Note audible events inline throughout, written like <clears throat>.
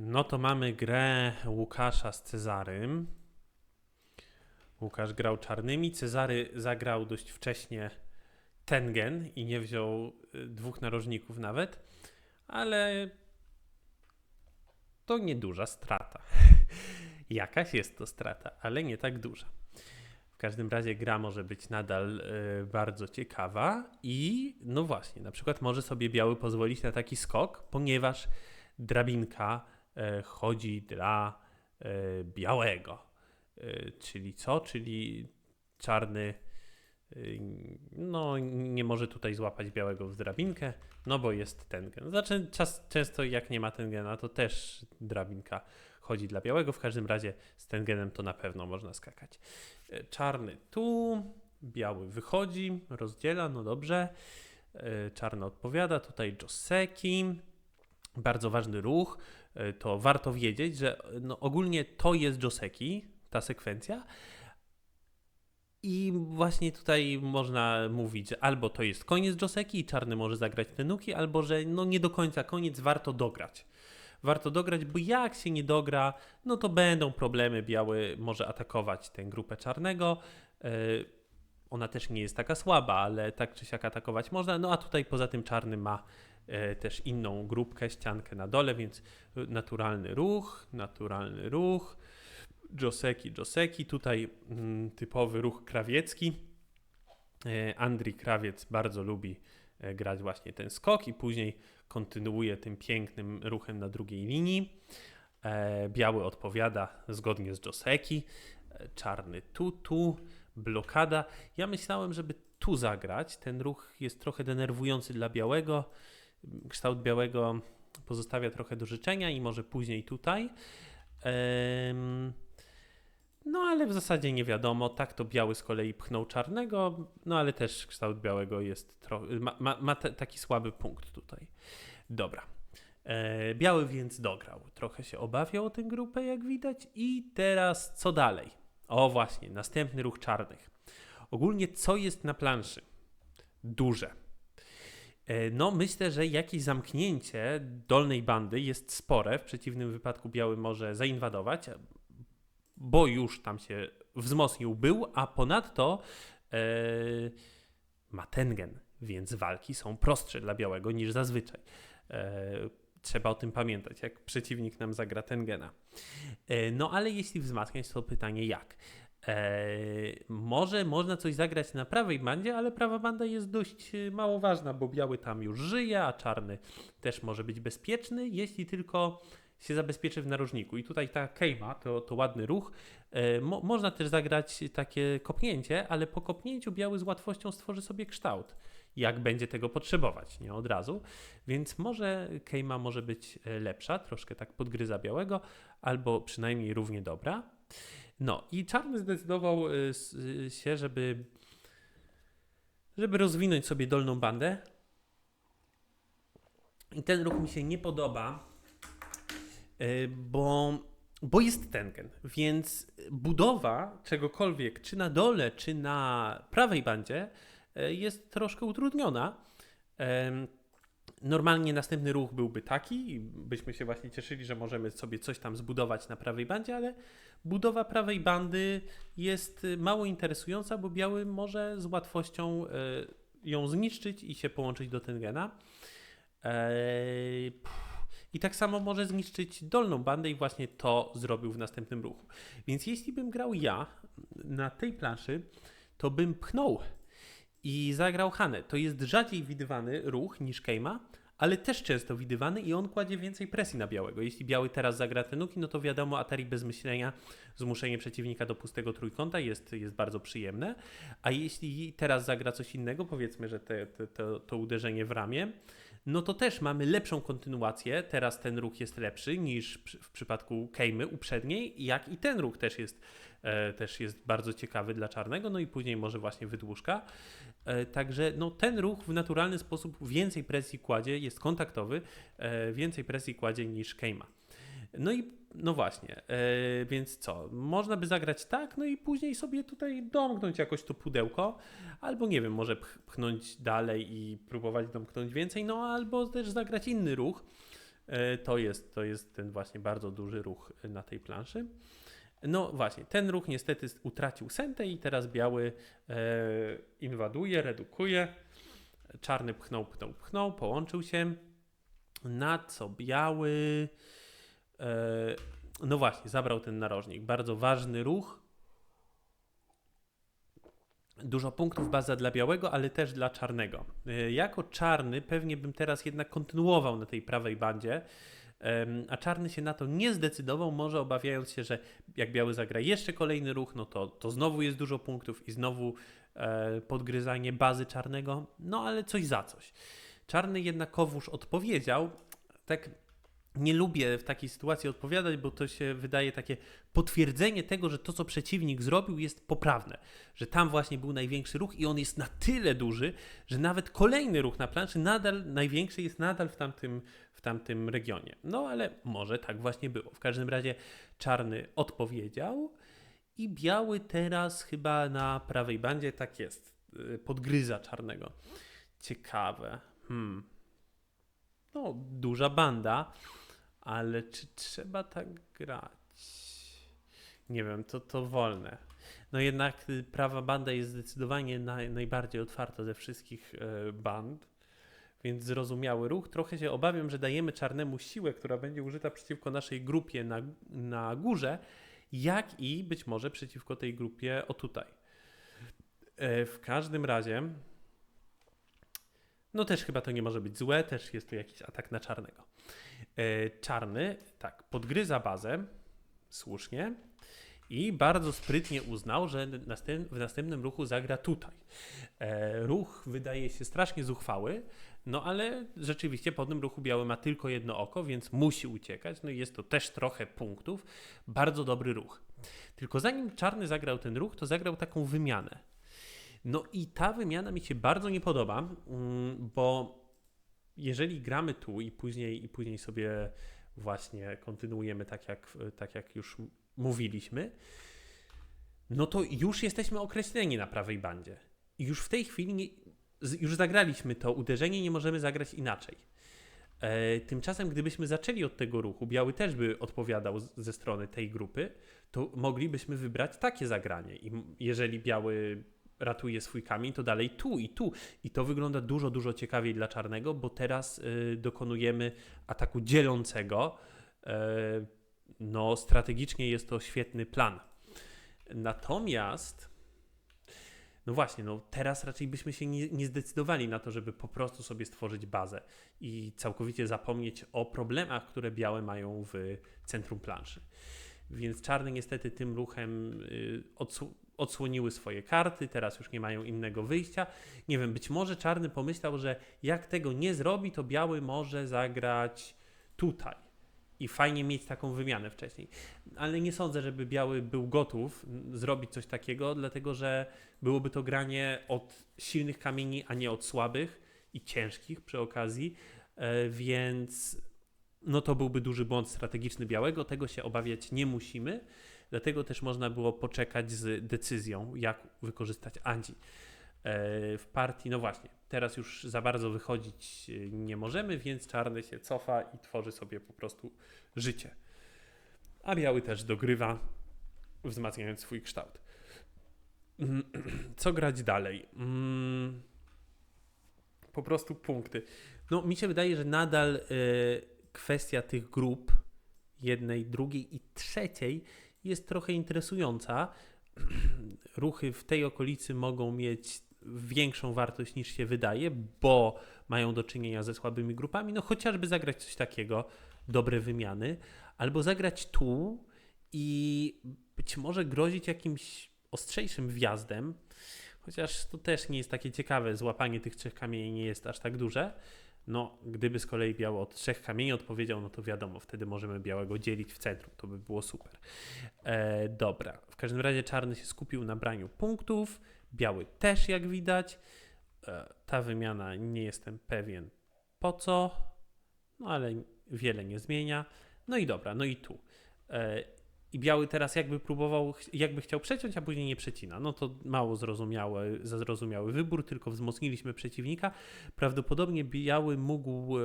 No to mamy grę Łukasza z Cezarym. Łukasz grał czarnymi, Cezary zagrał dość wcześnie Tengen i nie wziął y, dwóch narożników nawet, ale to nieduża strata. <laughs> Jakaś jest to strata, ale nie tak duża. W każdym razie gra może być nadal y, bardzo ciekawa i no właśnie, na przykład może sobie biały pozwolić na taki skok, ponieważ drabinka chodzi dla e, białego. E, czyli co? Czyli czarny e, no, nie może tutaj złapać białego w drabinkę, no bo jest tengen. Znaczy, czas, często jak nie ma tengena, to też drabinka chodzi dla białego. W każdym razie z tengenem to na pewno można skakać. E, Czarny tu, biały wychodzi, rozdziela, no dobrze. E, Czarny odpowiada, tutaj Joseki. Bardzo ważny ruch, e, to warto wiedzieć, że no ogólnie to jest Joseki, ta sekwencja. I właśnie tutaj można mówić, że albo to jest koniec Joseki i czarny może zagrać te nuki, albo że no nie do końca koniec, warto dograć. Warto dograć, bo jak się nie dogra, no to będą problemy. Biały może atakować tę grupę czarnego. E, Ona też nie jest taka słaba, ale tak czy siak atakować można. No a tutaj poza tym czarny ma też inną grupkę, ściankę na dole, więc naturalny ruch, naturalny ruch. Joseki, Joseki, tutaj mm, typowy ruch krawiecki. E, Andrii Krawiec bardzo lubi e, grać właśnie ten skok i później kontynuuje tym pięknym ruchem na drugiej linii. E, Biały odpowiada zgodnie z Joseki. E, Czarny tu, tu, blokada. Ja myślałem, żeby tu zagrać. Ten ruch jest trochę denerwujący dla białego. Kształt białego pozostawia trochę do życzenia i może później tutaj. No ale w zasadzie nie wiadomo. Tak to biały z kolei pchnął czarnego, no ale też kształt białego jest trochę, ma, ma, ma taki słaby punkt tutaj. Dobra. E, biały więc dograł. Trochę się obawiał o tę grupę, jak widać. I teraz co dalej? O właśnie, następny ruch czarnych. Ogólnie co jest na planszy? Duże. E, No, myślę, że jakieś zamknięcie dolnej bandy jest spore. W przeciwnym wypadku biały może zainwadować, bo już tam się wzmocnił był, a ponadto e, ma tengen, więc walki są prostsze dla białego niż zazwyczaj. E, trzeba o tym pamiętać, jak przeciwnik nam zagra tengena. E, no ale jeśli wzmacniać, to pytanie jak? E, może można coś zagrać na prawej bandzie, ale prawa banda jest dość e, mało ważna, bo biały tam już żyje, a czarny też może być bezpieczny, jeśli tylko się zabezpieczy w narożniku. I tutaj ta kejma to, to ładny ruch. E, mo, można też zagrać takie kopnięcie, ale po kopnięciu biały z łatwością stworzy sobie kształt, jak będzie tego potrzebować, nie od razu. Więc może kejma może być lepsza, troszkę tak podgryza białego, albo przynajmniej równie dobra. No i czarny zdecydował y, y, się, żeby, żeby rozwinąć sobie dolną bandę. I ten ruch mi się nie podoba, y, bo, bo jest tengen, więc budowa czegokolwiek, czy na dole, czy na prawej bandzie, jest troszkę utrudniona. Normalnie następny ruch byłby taki, i byśmy się właśnie cieszyli, że możemy sobie coś tam zbudować na prawej bandzie, ale budowa prawej bandy jest y, mało interesująca, bo biały może z łatwością y, ją zniszczyć i się połączyć do Tengena. Eee, I tak samo może zniszczyć dolną bandę i właśnie to zrobił w następnym ruchu. Więc jeśli bym grał ja na tej planszy, to bym pchnął i zagrał Hanę. To jest rzadziej widywany ruch niż Kejma, ale też często widywany i on kładzie więcej presji na białego. Jeśli biały teraz zagra te nuki, no to wiadomo, Atari bez myślenia, zmuszenie przeciwnika do pustego trójkąta jest, jest bardzo przyjemne. A jeśli teraz zagra coś innego, powiedzmy, że te, te, to, to uderzenie w ramię, no to też mamy lepszą kontynuację. Teraz ten ruch jest lepszy niż w przypadku Kejmy uprzedniej, jak i ten ruch też jest, e, też jest bardzo ciekawy dla czarnego, no i później może właśnie wydłużka. E, Także no, ten ruch w naturalny sposób więcej presji kładzie, jest kontaktowy, e, więcej presji kładzie niż Kejma. No i no właśnie, e, więc co? Można by zagrać tak, no i później sobie tutaj domknąć jakoś to pudełko, albo nie wiem, może pch- pchnąć dalej i próbować domknąć więcej, no albo też zagrać inny ruch, E, To jest, to jest ten właśnie bardzo duży ruch na tej planszy. No właśnie, ten ruch niestety utracił sentę i teraz biały e, inwaduje, redukuje. Czarny pchnął, pchnął, pchnął, połączył się. Na co biały. E, no właśnie, zabrał ten narożnik. Bardzo ważny ruch. Dużo punktów baza dla białego, ale też dla czarnego. E, Jako czarny pewnie bym teraz jednak kontynuował na tej prawej bandzie, a czarny się na to nie zdecydował, może obawiając się, że jak biały zagra jeszcze kolejny ruch, no to, to znowu jest dużo punktów i znowu e, podgryzanie bazy czarnego, no ale coś za coś. Czarny jednakowoż odpowiedział, tak nie lubię w takiej sytuacji odpowiadać, bo to się wydaje takie potwierdzenie tego, że to, co przeciwnik zrobił, jest poprawne. Że tam właśnie był największy ruch i on jest na tyle duży, że nawet kolejny ruch na planszy nadal największy jest nadal w tamtym, w tamtym regionie. No ale może tak właśnie było. W każdym razie czarny odpowiedział i biały teraz chyba na prawej bandzie tak jest. y, Podgryza czarnego. Ciekawe. Hmm. No, duża banda, ale czy trzeba tak grać? Nie wiem, to, to wolne. No jednak y, prawa banda jest zdecydowanie naj, najbardziej otwarta ze wszystkich e, band, więc zrozumiały ruch. Trochę się obawiam, że dajemy czarnemu siłę, która będzie użyta przeciwko naszej grupie na, na górze, jak i być może przeciwko tej grupie o tutaj. E, w każdym razie, no też chyba to nie może być złe, też jest tu jakiś atak na czarnego. E, Czarny, tak, podgryza bazę, słusznie, i bardzo sprytnie uznał, że w następnym ruchu zagra tutaj. E, ruch wydaje się strasznie zuchwały, no ale rzeczywiście po tym ruchu biały ma tylko jedno oko, więc musi uciekać. No i jest to też trochę punktów. Bardzo dobry ruch. Tylko zanim czarny zagrał ten ruch, to zagrał taką wymianę. No i ta wymiana mi się bardzo nie podoba, mm, bo jeżeli gramy tu i później, i później sobie właśnie kontynuujemy tak jak, tak jak już mówiliśmy, no to już jesteśmy określeni na prawej bandzie. I już w tej chwili nie, już zagraliśmy to uderzenie, nie możemy zagrać inaczej. E, tymczasem, gdybyśmy zaczęli od tego ruchu, biały też by odpowiadał z, ze strony tej grupy, to moglibyśmy wybrać takie zagranie. I jeżeli biały ratuje swój kamień, to dalej tu i tu. I to wygląda dużo, dużo ciekawiej dla czarnego, bo teraz y, dokonujemy ataku dzielącego. E, no, strategicznie jest to świetny plan. Natomiast, no właśnie, no teraz raczej byśmy się nie, nie zdecydowali na to, żeby po prostu sobie stworzyć bazę i całkowicie zapomnieć o problemach, które białe mają w centrum planszy. Więc czarny niestety tym ruchem y, odsł- odsłoniły swoje karty, teraz już nie mają innego wyjścia. Nie wiem, być może czarny pomyślał, że jak tego nie zrobi, to biały może zagrać tutaj. I fajnie mieć taką wymianę wcześniej. Ale nie sądzę, żeby biały był gotów zrobić coś takiego, dlatego że byłoby to granie od silnych kamieni, a nie od słabych i ciężkich przy okazji. E, więc no to byłby duży błąd strategiczny białego. Tego się obawiać nie musimy. Dlatego też można było poczekać z decyzją, jak wykorzystać Andzi. E, W partii, no właśnie, teraz już za bardzo wychodzić e, nie możemy, więc czarny się cofa i tworzy sobie po prostu życie. A biały też dogrywa, wzmacniając swój kształt. Mm, <clears throat> Co grać dalej? Mm, Po prostu punkty. No, mi się wydaje, że nadal e, kwestia tych grup, jednej, drugiej i trzeciej, jest trochę interesująca. <clears throat> Ruchy w tej okolicy mogą mieć większą wartość niż się wydaje, bo mają do czynienia ze słabymi grupami. No chociażby zagrać coś takiego, dobre wymiany, albo zagrać tu i być może grozić jakimś ostrzejszym wjazdem, chociaż to też nie jest takie ciekawe, złapanie tych trzech kamieni nie jest aż tak duże. No, gdyby z kolei biało od trzech kamieni odpowiedział, no to wiadomo, wtedy możemy białego dzielić w centrum, to by było super. E, dobra, w każdym razie czarny się skupił na braniu punktów, biały też jak widać. E, ta wymiana nie jestem pewien po co, no ale wiele nie zmienia. No i dobra, no i tu. E, I biały teraz jakby próbował, jakby chciał przeciąć, a później nie przecina. No to mało zrozumiały, zrozumiały wybór, tylko wzmocniliśmy przeciwnika. Prawdopodobnie biały mógł e,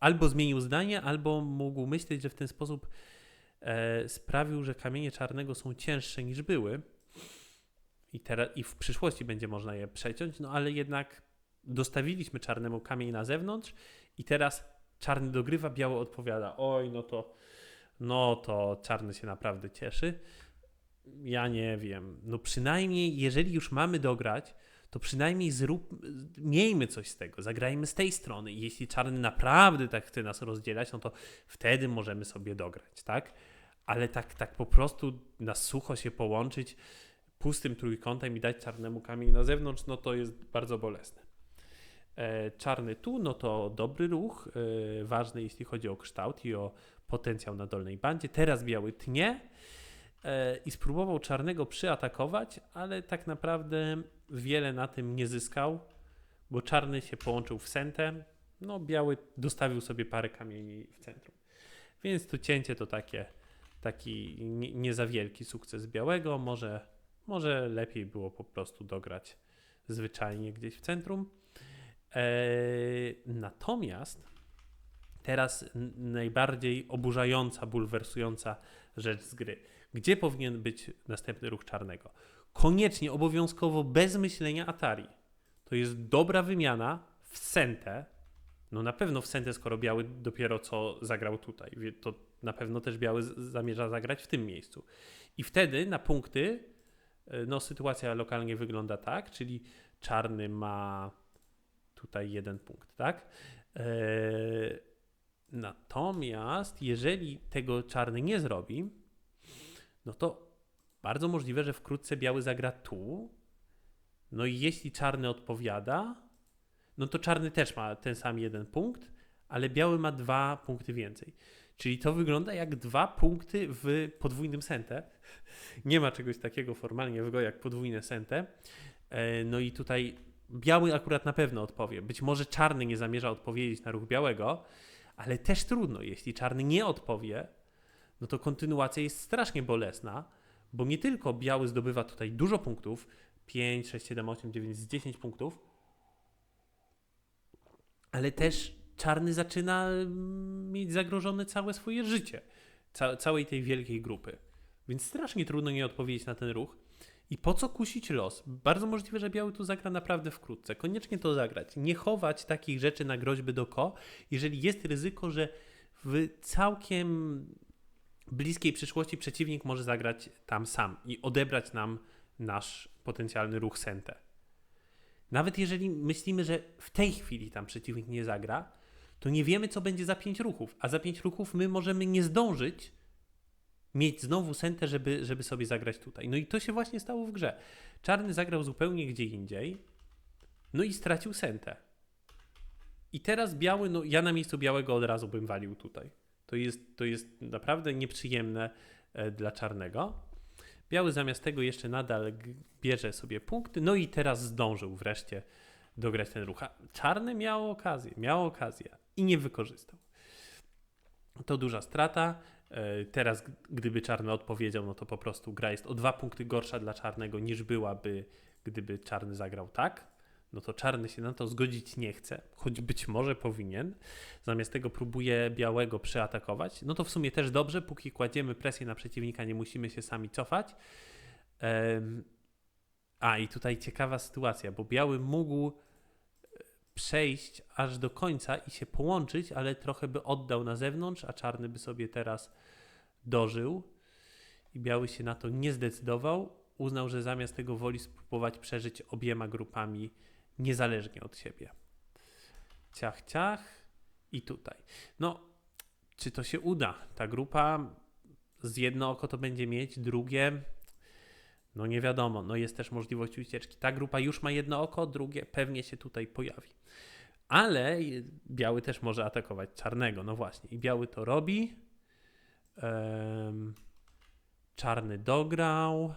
albo zmienił zdanie, albo mógł myśleć, że w ten sposób e, sprawił, że kamienie czarnego są cięższe niż były i, teraz, i w przyszłości będzie można je przeciąć, no ale jednak dostawiliśmy czarnemu kamień na zewnątrz i teraz czarny dogrywa, biały odpowiada, oj, no to, no to czarny się naprawdę cieszy. Ja nie wiem, no przynajmniej jeżeli już mamy dograć, to przynajmniej zrób, miejmy coś z tego, zagrajmy z tej strony. I jeśli czarny naprawdę tak chce nas rozdzielać, no to wtedy możemy sobie dograć, tak? Ale tak, tak po prostu na sucho się połączyć pustym trójkątem i dać czarnemu kamień na zewnątrz, no to jest bardzo bolesne. E, czarny tu, no to dobry ruch, e, ważny jeśli chodzi o kształt i o potencjał na dolnej bandzie. Teraz biały tnie e, i spróbował czarnego przyatakować, ale tak naprawdę wiele na tym nie zyskał, bo czarny się połączył w sentę, no biały dostawił sobie parę kamieni w centrum. Więc tu cięcie to takie, taki nie, za wielki sukces białego, może, może lepiej było po prostu dograć zwyczajnie gdzieś w centrum. Eee, natomiast teraz najbardziej oburzająca, bulwersująca rzecz z gry. Gdzie powinien być następny ruch czarnego? Koniecznie, obowiązkowo, bez myślenia Atari. To jest dobra wymiana w sentę. No na pewno w sentę, skoro biały dopiero co zagrał tutaj. To na pewno też biały zamierza zagrać w tym miejscu. I wtedy na punkty, e, no sytuacja lokalnie wygląda tak, czyli czarny ma tutaj jeden punkt, tak? Eee, natomiast jeżeli tego czarny nie zrobi, no to bardzo możliwe, że wkrótce biały zagra tu. No i jeśli czarny odpowiada, no to czarny też ma ten sam jeden punkt, ale biały ma dwa punkty więcej. Czyli to wygląda jak dwa punkty w podwójnym sente. <laughs> Nie ma czegoś takiego formalnie w go jak podwójne sente. E, No i tutaj biały akurat na pewno odpowie. Być może czarny nie zamierza odpowiedzieć na ruch białego, ale też trudno. Jeśli czarny nie odpowie, no to kontynuacja jest strasznie bolesna, bo nie tylko biały zdobywa tutaj dużo punktów 5, 6, 7, 8, 9, z 10 punktów ale też czarny zaczyna mm, mieć zagrożone całe swoje życie, ca całej tej wielkiej grupy. Więc strasznie trudno nie odpowiedzieć na ten ruch. I po co kusić los? Bardzo możliwe, że biały tu zagra naprawdę wkrótce. Koniecznie to zagrać. Nie chować takich rzeczy na groźby do ko, jeżeli jest ryzyko, że w całkiem bliskiej przyszłości przeciwnik może zagrać tam sam i odebrać nam nasz potencjalny ruch sente. Nawet jeżeli myślimy, że w tej chwili tam przeciwnik nie zagra, to nie wiemy, co będzie za pięć ruchów. A za pięć ruchów my możemy nie zdążyć mieć znowu sentę, żeby, żeby sobie zagrać tutaj. No i to się właśnie stało w grze. Czarny zagrał zupełnie gdzie indziej, no i stracił sentę. I teraz biały, no ja na miejscu białego od razu bym walił tutaj. To jest, to jest naprawdę nieprzyjemne e, dla czarnego. Biały zamiast tego jeszcze nadal bierze sobie punkty, no i teraz zdążył wreszcie dograć ten ruch. Czarny miał okazję, miał okazję i nie wykorzystał. To duża strata. E, Teraz, gdyby czarny odpowiedział, no to po prostu gra jest o dwa punkty gorsza dla czarnego niż byłaby, gdyby czarny zagrał tak. No to czarny się na to zgodzić nie chce, choć być może powinien. Zamiast tego próbuje białego przeatakować. No to w sumie też dobrze, póki kładziemy presję na przeciwnika, nie musimy się sami cofać. A i tutaj ciekawa sytuacja, bo biały mógł przejść aż do końca i się połączyć, ale trochę by oddał na zewnątrz, a czarny by sobie teraz dożył. I biały się na to nie zdecydował. Uznał, że zamiast tego woli spróbować przeżyć obiema grupami niezależnie od siebie. Ciach, ciach i tutaj. No, czy to się uda? Ta grupa z jedno oko to będzie mieć, drugie no nie wiadomo, no jest też możliwość ucieczki. Ta grupa już ma jedno oko, drugie pewnie się tutaj pojawi. Ale biały też może atakować czarnego, no właśnie. I biały to robi. Em, czarny dograł.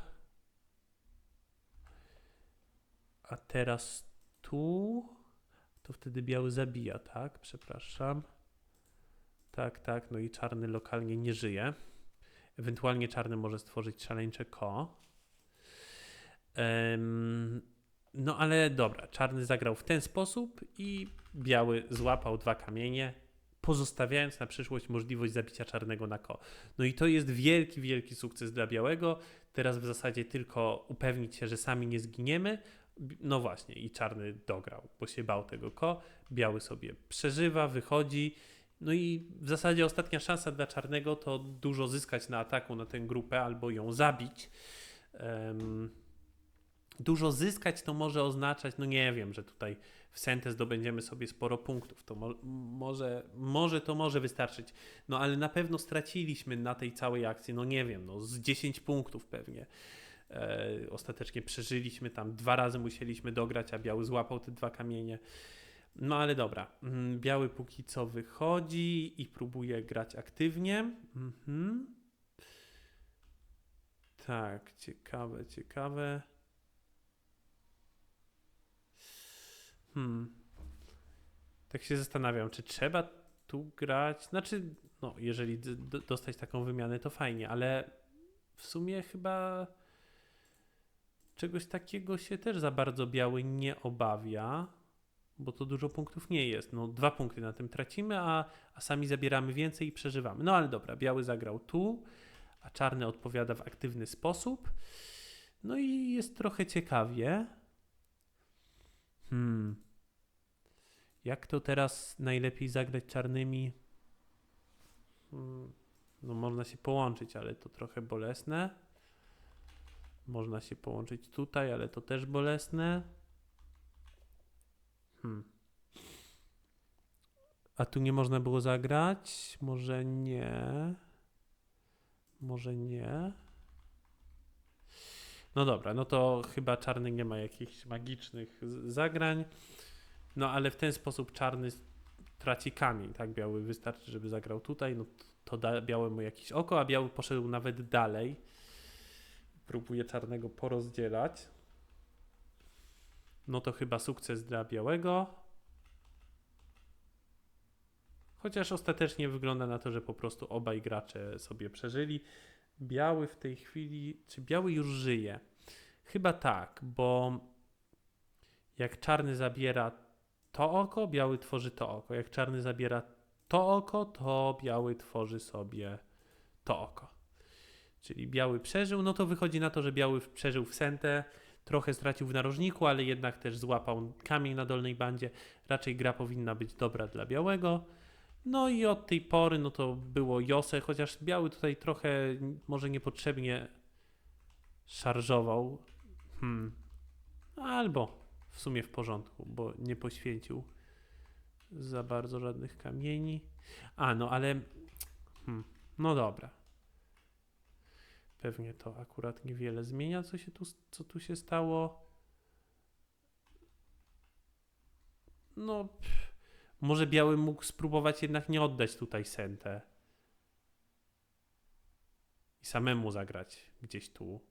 A teraz tu. To wtedy biały zabija, tak? Przepraszam. Tak, tak. No i czarny lokalnie nie żyje. Ewentualnie czarny może stworzyć szaleńcze ko. No ale dobra, czarny zagrał w ten sposób i biały złapał dwa kamienie, pozostawiając na przyszłość możliwość zabicia czarnego na ko. No i to jest wielki, wielki sukces dla białego. Teraz w zasadzie tylko upewnić się, że sami nie zginiemy. No właśnie, i czarny dograł, bo się bał tego ko. Biały sobie przeżywa, wychodzi. No i w zasadzie ostatnia szansa dla czarnego to dużo zyskać na ataku na tę grupę albo ją zabić. Em, dużo zyskać to może oznaczać, no nie wiem, że tutaj w Sentę zdobędziemy sobie sporo punktów. To mo- może, może to może wystarczyć. No ale na pewno straciliśmy na tej całej akcji, no nie wiem, no z 10 punktów pewnie. E, ostatecznie przeżyliśmy tam, dwa razy musieliśmy dograć, a biały złapał te dwa kamienie. No ale dobra, Mm, biały póki co wychodzi i próbuje grać aktywnie. Mhm. Tak, ciekawe, ciekawe. Hmm. Tak się zastanawiam, czy trzeba tu grać. Znaczy, no, jeżeli dostać taką wymianę, to fajnie, ale w sumie chyba czegoś takiego się też za bardzo biały nie obawia, bo to dużo punktów nie jest. No, dwa punkty na tym tracimy, a, a sami zabieramy więcej i przeżywamy. No ale dobra, biały zagrał tu, a czarny odpowiada w aktywny sposób. No i jest trochę ciekawie. Hmm. Jak to teraz najlepiej zagrać czarnymi? Hmm. No można się połączyć, ale to trochę bolesne. Można się połączyć tutaj, ale to też bolesne. Hmm. A tu nie można było zagrać? Może nie. Może nie. No dobra, no to chyba czarny nie ma jakichś magicznych zagrań. No ale w ten sposób czarny traci kamień, tak? Biały wystarczy, żeby zagrał tutaj, no to da białemu jakieś oko, a biały poszedł nawet dalej. Próbuje czarnego porozdzielać. No to chyba sukces dla białego. Chociaż ostatecznie wygląda na to, że po prostu obaj gracze sobie przeżyli. Biały w tej chwili. Czy biały już żyje? Chyba tak, bo jak czarny zabiera to oko, biały tworzy to oko. Jak czarny zabiera to oko, to biały tworzy sobie to oko. Czyli biały przeżył, no to wychodzi na to, że biały przeżył w sentę, trochę stracił w narożniku, ale jednak też złapał kamień na dolnej bandzie. Raczej gra powinna być dobra dla białego. No i od tej pory, no to było Jose, chociaż biały tutaj trochę może niepotrzebnie szarżował. Hmm. Albo w sumie w porządku, bo nie poświęcił za bardzo żadnych kamieni. A, no ale. Hmm. No dobra. Pewnie to akurat niewiele zmienia, co, się tu, co tu się stało. No, pff, może biały mógł spróbować jednak nie oddać tutaj sentę. I samemu zagrać gdzieś tu.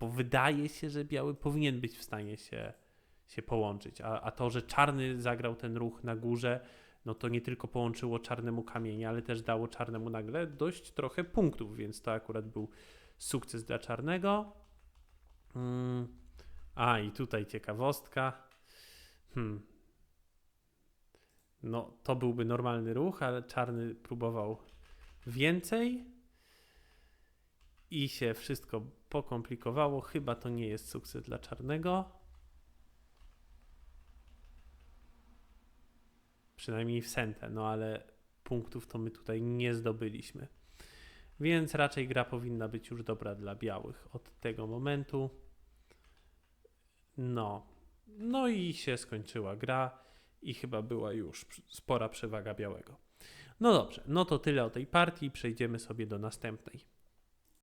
Bo wydaje się, że biały powinien być w stanie się, się połączyć. A, a to, że czarny zagrał ten ruch na górze, no to nie tylko połączyło czarnemu kamienie, ale też dało czarnemu nagle dość trochę punktów, więc to akurat był sukces dla czarnego. Mm. A i tutaj ciekawostka. Hmm. No, to byłby normalny ruch, ale czarny próbował więcej i się wszystko pokomplikowało. Chyba to nie jest sukces dla czarnego. Przynajmniej w sentę, no ale punktów to my tutaj nie zdobyliśmy. Więc raczej gra powinna być już dobra dla białych od tego momentu. No. No i się skończyła gra i chyba była już spora przewaga białego. No dobrze, no to tyle o tej partii, przejdziemy sobie do następnej.